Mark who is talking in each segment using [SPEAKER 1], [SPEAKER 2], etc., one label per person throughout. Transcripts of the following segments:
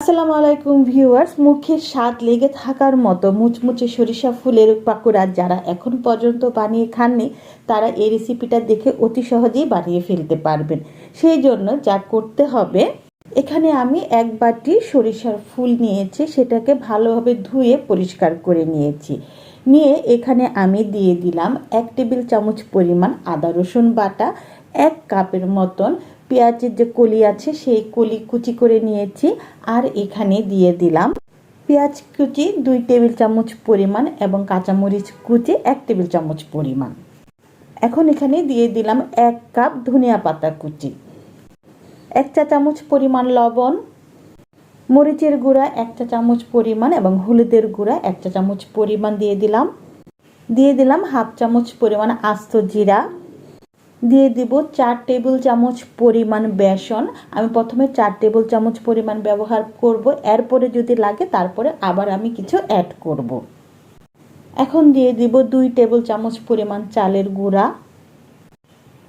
[SPEAKER 1] আসসালামু আলাইকুম ভিউয়ার্স, মুখে স্বাদ লেগে থাকার মতো মুচমুচে সরিষা ফুলের পাকোড়া যারা এখন পর্যন্ত বানিয়ে খাননি, তারা এই রেসিপিটা দেখে অতি সহজেই বানিয়ে ফেলতে পারবেন। সেই জন্য যা করতে হবে, এখানে আমি এক বাটি সরিষার ফুল নিয়েছি, সেটাকে ভালোভাবে ধুয়ে পরিষ্কার করে নিয়েছি। নিয়ে এখানে আমি দিয়ে দিলাম এক টেবিল চামচ পরিমাণ আদা রসুন বাটা, এক কাপের মতন পেঁয়াজের যে কলি আছে, সেই কলি কুচি করে নিয়েছি আর এখানে দিয়ে দিলাম পেঁয়াজ কুচি দুই টেবিল চামচ পরিমাণ এবং কাঁচামরিচ কুচি এক টেবিল চামচ পরিমাণ। এখন এখানে দিয়ে দিলাম এক কাপ ধনিয়া পাতা কুচি, এক চা চামচ পরিমাণ লবণ, মরিচের গুঁড়া এক চা চামচ পরিমাণ এবং হলুদের গুঁড়া এক চা চামচ পরিমাণ দিয়ে দিলাম। দিয়ে দিলাম হাফ চামচ পরিমাণ আস্ত জিরা দিয়ে দিব চার টেবিল চামচ পরিমাণ বেসন। আমি প্রথমে চার টেবিল চামচ পরিমাণ ব্যবহার করব, এরপরে যদি লাগে তারপরে আবার আমি কিছু অ্যাড করব। এখন দিয়ে দিব দুই টেবিল চামচ পরিমাণ চালের গুঁড়া।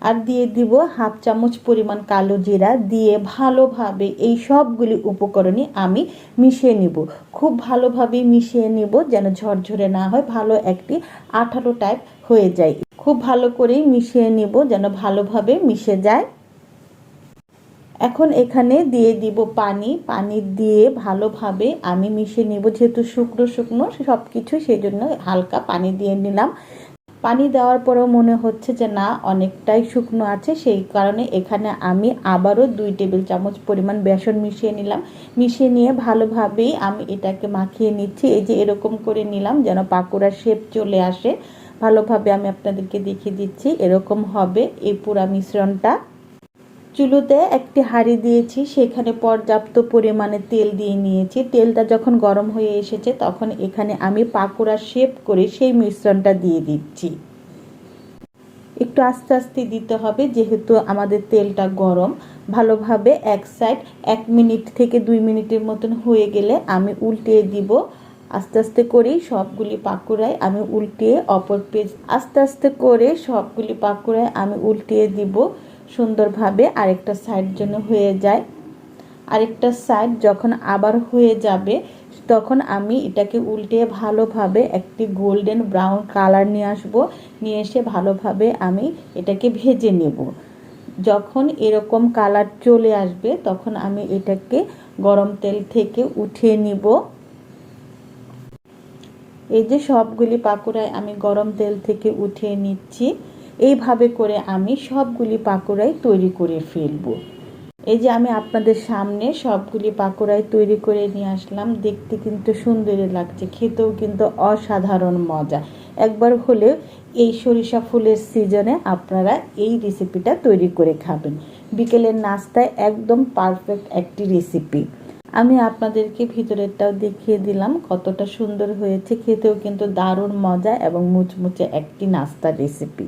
[SPEAKER 1] আর দিয়ে দিব হাফ চামচ পরিমাণ কালো জিরা দিয়ে ভালোভাবে এই সবগুলি উপকরণই আমি মিশিয়ে নিব। খুব ভালোভাবে মিশিয়ে নিব যেন ঝরঝরে না হয়, ভালো একটি আঠালো টাইপ হয়ে যায়। খুব ভালো করেই মিশিয়ে নিব যেন ভালোভাবে মিশে যায়। এখন এখানে দিয়ে দিব পানি। পানি দিয়ে ভালোভাবে আমি মিশিয়ে নিব। যেহেতু শুকনো শুকনো সব কিছু সেই জন্য হালকা পানি দিয়ে নিলাম। পানি দেওয়ার পরেও মনে হচ্ছে যে না, অনেকটাই শুকনো আছে। সেই কারণে এখানে আমি আবারও দুই টেবিল চামচ পরিমাণ বেসন মিশিয়ে নিলাম। মিশিয়ে নিয়ে ভালোভাবেই আমি এটাকে মাখিয়ে নিচ্ছি। এই যে এরকম করে নিলাম যেন পাকোড়ার শেপ চলে আসে। ভালোভাবে আমি আপনাদেরকে দেখিয়ে দিচ্ছি, এরকম হবে। এই পুরা মিশ্রণটা। চুলোতে একটি হাঁড়ি দিয়েছি, সেখানে পর্যাপ্ত পরিমাণে তেল দিয়ে নিয়েছি। তেলটা যখন গরম হয়ে এসেছে, তখন এখানে আমি পাকোড়া শেপ করে সেই মিশ্রণটা দিয়ে দিচ্ছি। একটু আস্তে আস্তে দিতে হবে, যেহেতু আমাদের তেলটা গরম। ভালোভাবে এক সাইড, এক মিনিট থেকে দুই মিনিটের মতন হয়ে গেলে আমি উল্টিয়ে দিব। আস্তে আস্তে করেই সবগুলি পাকুড়ায় আমি উল্টিয়ে অপর পেজ আস্তে আস্তে করে সবগুলি পাকুড়ায় আমি উল্টিয়ে দিব। সুন্দরভাবে আরেকটা সাইড জন্য হয়ে যায়। আরেকটা সাইড যখন আবার হয়ে যাবে, তখন আমি এটাকে উল্টে ভালোভাবে একটি গোল্ডেন ব্রাউন কালার নিয়ে আসব। নিয়ে এসে ভালোভাবে আমি এটাকে ভেজে নেব। যখন এরকম কালার চলে আসবে, তখন আমি এটাকে গরম তেল থেকে উঠিয়ে নিব। এই যে সবগুলি পাকোড়ায় আমি গরম তেল থেকে উঠিয়ে নিচ্ছি, এইভাবে করে আমি সবগুলি পাকোড়াই তৈরি করে ফেলব। এই যে আমি আপনাদের সামনে সবগুলি পাকোড়াই তৈরি করে নিয়ে আসলাম, দেখতে কিন্তু সুন্দরই লাগছে, খেতেও কিন্তু অসাধারণ মজা। একবার হলেও এই সরিষা ফুলের সিজনে আপনারা এই রেসিপিটা তৈরি করে খাবেন। বিকেলের নাস্তায় একদম পারফেক্ট একটি রেসিপি আমি আপনাদেরকে ভিতরেরটাও দেখিয়ে দিলাম কতটা সুন্দর হয়েছে। খেতেও কিন্তু দারুণ মজা এবং মুচমুচে একটি নাস্তার রেসিপি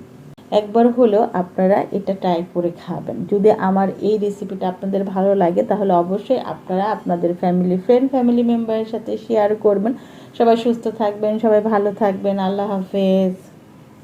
[SPEAKER 1] একবার হলেও আপনারা এটা ট্রাই করে খাবেন। যদি আমার এই রেসিপিটা আপনাদের ভালো লাগে, তাহলে অবশ্যই আপনারা আপনাদের ফ্যামিলি ফ্রেন্ড ফ্যামিলি মেম্বারের সাথে শেয়ার করবেন। সবাই সুস্থ থাকবেন, সবাই ভালো থাকবেন। আল্লাহ হাফেজ।